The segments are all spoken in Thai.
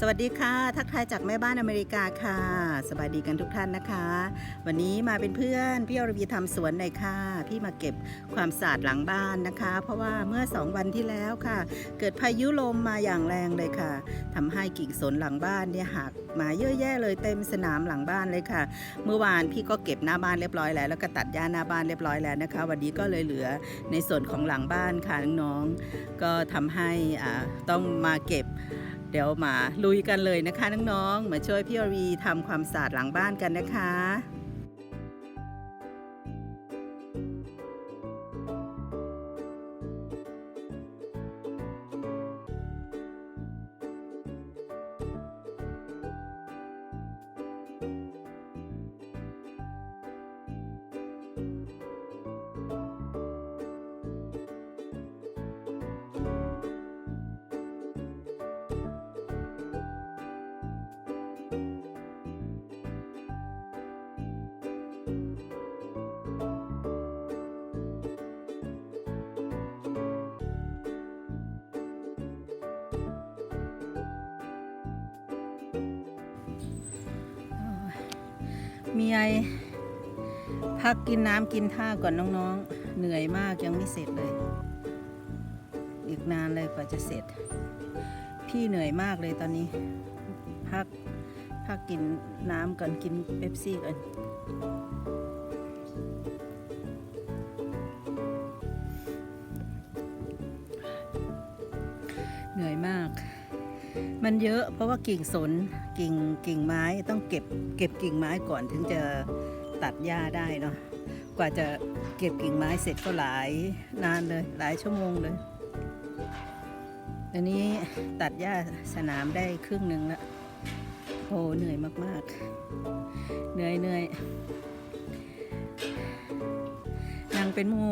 สวัสดีค่ะ ทักทายจากแม่บ้านอเมริกาค่ะ สบายดีกันทุกท่านนะคะ วันนี้มาเป็นเพื่อนพี่อรวีทำสวนหน่อยค่ะ พี่มาเก็บความสะอาดหลังบ้านนะคะ เพราะว่าเมื่อ 2 วันที่แล้วค่ะ เกิดพายุลมมาอย่างแรงเลยค่ะทำให้กิ่งสนหลังบ้านเนี่ยหักมาเยอะแยะเลยเต็มสนามหลังบ้านเลยค่ะ เมื่อวานพี่ก็เก็บหน้าบ้านเรียบร้อยแล้ว แล้วก็ตัดหญ้าหน้าบ้านเรียบร้อยแล้วนะคะ วันนี้ก็เลยเหลือในส่วนของหลังบ้านค่ะน้องๆก็ทำให้อ่าต้องมาเก็บ เดี๋ยวมาลุยกันเลยนะคะน้องๆ มาช่วยพี่อรีทำความสะอาดหลังบ้านกันนะคะ มีไอพักกินน้ำกินท่าก่อนน้องๆ เหนื่อยมากยังไม่เสร็จเลย อีกนานเลยกว่าจะเสร็จ พี่เหนื่อยมากเลยตอนนี้ พักพักกินน้ำก่อนกินเป๊ปซี่ก่อนเหนื่อยมาก มันเยอะเพราะว่ากิ่งสนกิ่งกิ่งไม้ต้องเก็บเก็บกิ่งไม้ก่อนถึงจะตัดหญ้าได้เนาะกว่าจะเก็บกิ่งไม้เสร็จก็หลายนานเลยหลายชั่วโมงเลยอันนี้ตัดหญ้าสนามได้ครึ่งหนึ่งละโอ้เหนื่อยมากๆ เหนื่อยเหนื่อยนางเป็นหมู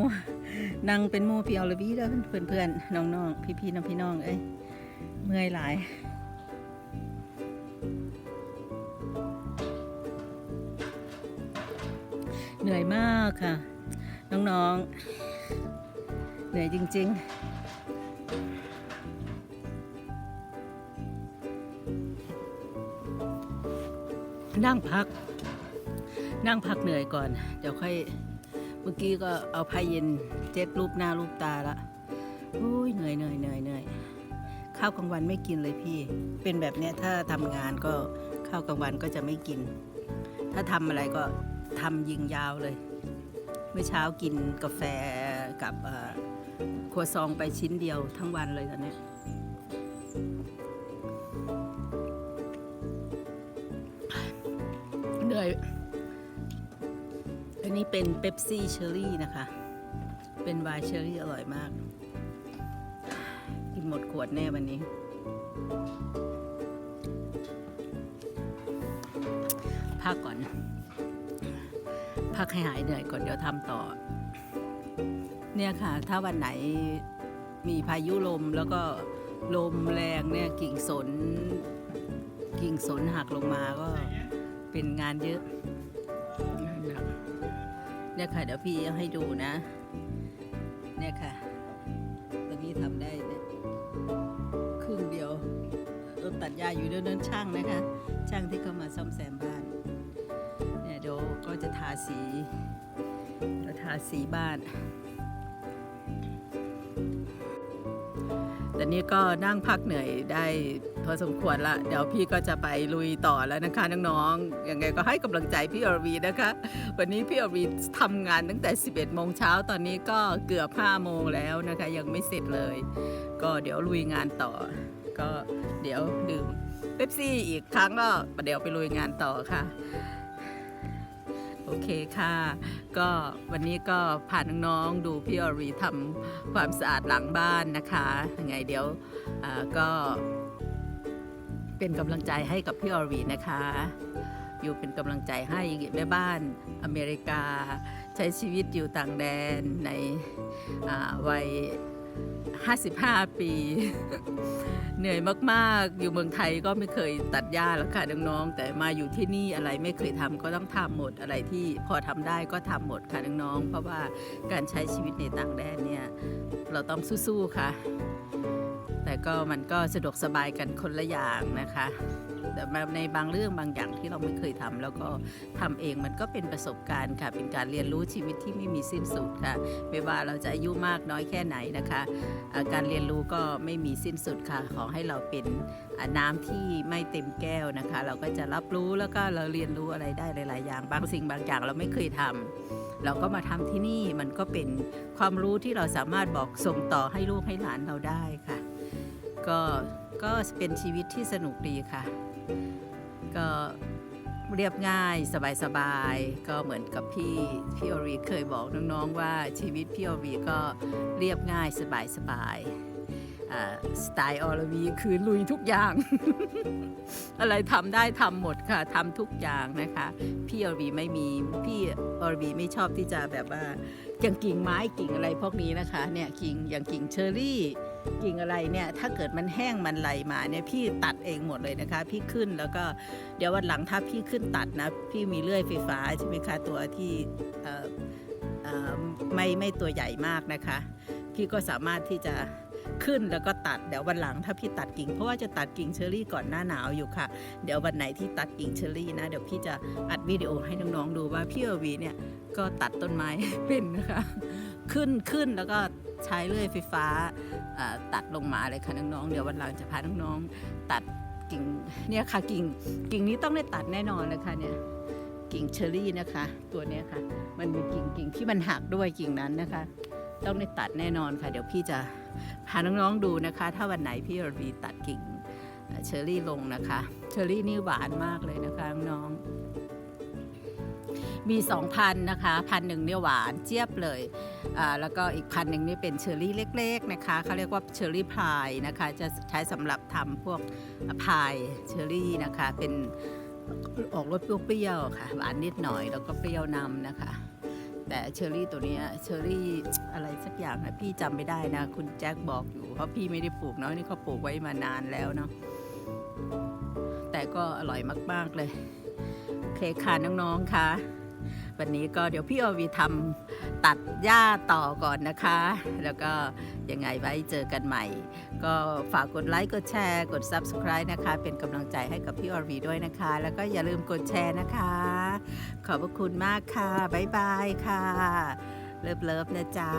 นางเป็นหมูพี่เละวีเด้อเพื่อนเพื่อนๆน้องๆพี่ๆน้องพี่น้องเอ้ย เมื่อยหลายเหนื่อยมากค่ะ น้องๆ เหนื่อยจริง ๆนั่งพัก นั่งพักเหนื่อยก่อน เดี๋ยวค่อย เมื่อกี้ก็เอาผ้าเย็นเจ็ดรูปหน้ารูปตาละโอ้ยเหนื่อยเหนื่อยเหนื่อยเหนื่อย ข้าวกลางวันไม่กินเลยพี่ เป็นแบบเนี้ยถ้าทำงานก็ข้าวกลางวันก็จะไม่กิน ถ้าทำอะไรก็ทำยิงยาวเลย เมื่อเช้ากินกาแฟกับเอ่อครัวซองไปชิ้นเดียวทั้งวันเลยตอนนี้เหนื่อยอันนี้เป็นเ e ปซี่เชอรี่นะคะ เป็นไวน์เชอรี่อร่อยมากกิน หมดขวดแน่วันนี้ พักก่อน พักให้หายเหนื่อยก่อนเดี๋ยวทำต่อ เนี่ยค่ะ ถ้าวันไหนมีพายุลมแล้วก็ลมแรงเนี่ยกิ่งสน กิ่งสนหักลงมาก็เป็นงานเยอะเนี่ยค่ะเดี๋ยวพี่ให้ดูนะ เนี่ยค่ะ ตัดหญ้าอยู่เดินนั้นช่างนะคะ ช่างที่เข้ามาซ่อมแซมบ้านเนี่ยเดี๋ยวก็จะทาสีจะทาสีบ้านแต่นี้ก็นั่งพักเหนื่อยได้พอสมควรละเดี๋ยวพี่ก็จะไปลุยต่อแล้วนะคะน้องๆยังไงก็ให้กำลังใจพี่อรวีนะคะ วันนี้พี่อรวีทำงานตั้งแต่ 11 โมงเช้าตอนนี้ก็เกือบ 5 โมงแล้วนะคะ ยังไม่เสร็จเลย ก็เดี๋ยวลุยงานต่อ ก็เดี๋ยวดื่มเป๊ปซี่อีกครั้งก็ประเดี๋ยวไปลุยงานต่อค่ะ โอเคค่ะ ก็วันนี้ก็พาน้องๆดูพี่อรีทำความสะอาดหลังบ้านนะคะยังไงเดี๋ยวก็เป็นกำลังใจให้กับพี่อรีนะคะ อยู่เป็นกำลังใจให้แม่บ้านอเมริกา ใช้ชีวิตอยู่ต่างแดนในวัย 55 ปี เหนื่อยมากๆ อยู่เมืองไทยก็ไม่เคยตัดหญ้าแล้วค่ะน้องๆ แต่มาอยู่ที่นี่อะไรไม่เคยทำก็ต้องทำหมดอะไรที่พอทำได้ก็ทำหมดค่ะน้องๆ เพราะว่าการใช้ชีวิตในต่างแดนเนี่ยเราต้องสู้ๆค่ะ แต่ก็มันก็สะดวกสบายกันคนละอย่างนะคะ ในบางเรื่องบางอย่างที่เราไม่เคยทำแล้วก็ทำเองมันก็เป็นประสบการณ์ค่ะ เป็นการเรียนรู้ชีวิตที่ไม่มีสิ้นสุดค่ะ ไม่ว่าเราจะอายุมากน้อยแค่ไหนนะคะการเรียนรู้ก็ไม่มีสิ้นสุดค่ะ ขอให้เราเป็นน้ำที่ไม่เต็มแก้วนะคะ เราก็จะรับรู้แล้วก็เราเรียนรู้อะไรได้หลาย ๆ อย่าง บางสิ่งบางอย่างเราไม่เคยทำเราก็มาทำที่นี่มันก็เป็นความรู้ที่เราสามารถบอกส่งต่อให้ลูกให้หลานเราได้ค่ะ ก็ก็เป็นชีวิตที่สนุกดีค่ะ ก็เรียบง่ายสบายๆ ก็เหมือนกับพี่พี่อรีเคยบอกน้องๆว่าชีวิตพี่อรีก็เรียบง่ายสบายๆอ่าสไตล์อรวีคือลุยทุกอย่าง อะไรทำได้ทำหมดค่ะทำทุกอย่างนะคะ พี่อรีไม่มีพี่อรีไม่ชอบที่จะแบบว่าอย่างกิ่งไม้กิ่งอะไรพวกนี้นะคะเนี่ยกิ่งอย่างกิ่งเชอรี่ กิ่งอะไรเนี่ยถ้าเกิดมันแห้งมันไหลมาเนี่ยพี่ตัดเองหมดเลยนะคะ พี่ขึ้นแล้วก็เดี๋ยววันหลังถ้าพี่ขึ้นตัดนะพี่มีเลื่อยไฟฟ้าใช่ไหมคะตัวที่ไม่ไม่ตัวใหญ่มากนะคะ พี่ก็สามารถที่จะขึ้นแล้วก็ตัดเดี๋ยววันหลังถ้าพี่ตัดกิ่งเพราะว่าจะตัดกิ่งเชอรี่ก่อนหน้าหนาวอยู่ค่ะ เดี๋ยววันไหนที่ตัดกิ่งเชอรี่นะ เดี๋ยวพี่จะอัดวิดีโอให้น้องๆดูว่าพี่อวีเนี่ยก็ตัดต้นไม้เป็นนะคะ ขึ้นขึ้นแล้วก็ ใช้เลื่อยไฟฟ้าตัดลงมาเลยค่ะน้องๆ เดี๋ยววันหลังจะพาน้องๆตัดกิ่งเนี่ยค่ะกิ่งกิ่งนี้ต้องได้ตัดแน่นอนเลยค่ะเนี่ยกิ่งเชอรี่นะคะ ตัวเนี้ยค่ะ มันมีกิ่งกิ่งที่มันหักด้วยกิ่งนั้นนะคะ ต้องได้ตัดแน่นอนค่ะ เดี๋ยวพี่จะพาน้องๆดูนะคะ ถ้าวันไหนพี่รวีตัดกิ่งเอ่อเชอรี่ลงนะคะ เชอรี่นี่หวานมากเลยนะคะน้องๆ มีสองพันนะคะพันหนึ่งเนี่ยหวานเจี๊ยบเลยอ่าแล้วก็อีกพันหนึ่งนี่เป็นเชอร์รี่เล็กๆนะคะเขาเรียกว่าเชอร์รี่พายนะคะจะใช้สำหรับทำพวกพายเชอร์รี่นะคะเป็นออกรสเปรี้ยวๆค่ะหวานนิดหน่อยแล้วก็เปรี้ยวนำนะคะ แต่เชอร์รี่ตัวนี้เชอร์รี่อะไรสักอย่างนะพี่จำไม่ได้นะ คุณแจ็คบอกอยู่เพราะพี่ไม่ได้ปลูกเนาะนี่เขาปลูกไว้มานานแล้วเนาะแต่ก็อร่อยมากๆเลย โอเคค่ะน้องๆค่ะ วันนี้ก็เดี๋ยวพี่อวีทำตัดหญ้าต่อก่อนนะคะ แล้วก็ยังไงไว้เจอกันใหม่ ก็ฝากกดไลค์กดแชร์กด Subscribe นะคะ เป็นกำลังใจให้กับพี่อวีด้วยนะคะ แล้วก็อย่าลืมกดแชร์นะคะ ขอบพระคุณมากค่ะ บ๊ายบายค่ะ เลิฟเลิฟนะจ๊ะ